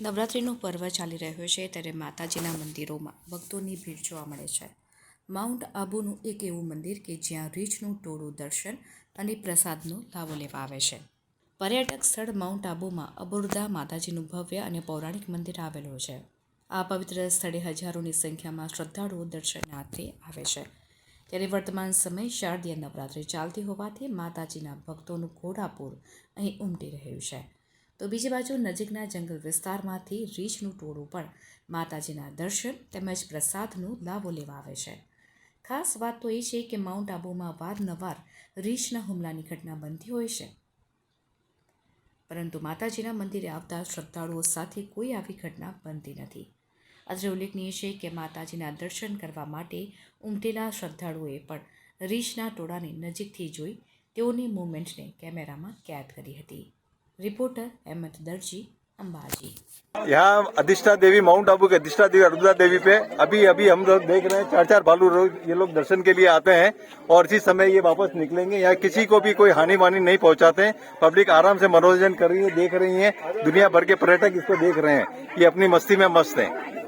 નવરાત્રિનું પર્વ ચાલી રહ્યો છે ત્યારે માતાજીના મંદિરોમાં ભક્તોની ભીડ જોવા મળે છે. માઉન્ટ આબુનું એક એવું મંદિર કે જ્યાં રીંછનું ટોળું દર્શન અને પ્રસાદનો લાવો લેવા આવે છે. પર્યટક સ્થળ માઉન્ટ આબુમાં અબોરદા માતાજીનું ભવ્ય અને પૌરાણિક મંદિર આવેલું છે. આ પવિત્ર સ્થળે હજારોની સંખ્યામાં શ્રદ્ધાળુઓ દર્શનાર્થે આવે છે. ત્યારે વર્તમાન સમય શારદીય નવરાત્રિ ચાલતી હોવાથી માતાજીના ભક્તોનું ઘોડાપૂર અહીં ઉમટી રહ્યું છે. તો બીજી બાજુ નજીકના જંગલ વિસ્તારમાંથી રીછનું ટોળું પણ માતાજીના દર્શન તેમજ પ્રસાદનો લાવો લેવા આવે છે. ખાસ વાત તો એ છે કે માઉન્ટ આબુમાં વારનવાર રીછના હુમલાની ઘટના બનતી હોય છે. પરંતુ માતાજીના મંદિરે આવતા શ્રદ્ધાળુઓ સાથે કોઈ આવી ઘટના બનતી નથી. અત્રે ઉલ્લેખનીય છે કે માતાજીના દર્શન કરવા માટે ઉમટેલા શ્રદ્ધાળુઓએ પણ રીછના ટોળાને નજીકથી જોઈ તેઓની મૂવમેન્ટને કેમેરામાં કેદ કરી હતી. रिपोर्टर अहमद दर्जी अम्बाजी यहाँ अधिष्ठा देवी, माउंट आबू के अधिष्ठा देवी अरुदा देवी पे अभी अभी हम लोग देख रहे हैं चार चार भालू ये लोग दर्शन के लिए आते हैं और इसी समय ये वापस निकलेंगे। यहाँ किसी को भी कोई हानि वानी नहीं पहुँचाते हैं। पब्लिक आराम से मनोरंजन कर रही है, देख रही है। दुनिया भर के पर्यटक इसको देख रहे हैं ये अपनी मस्ती में मस्त हैं।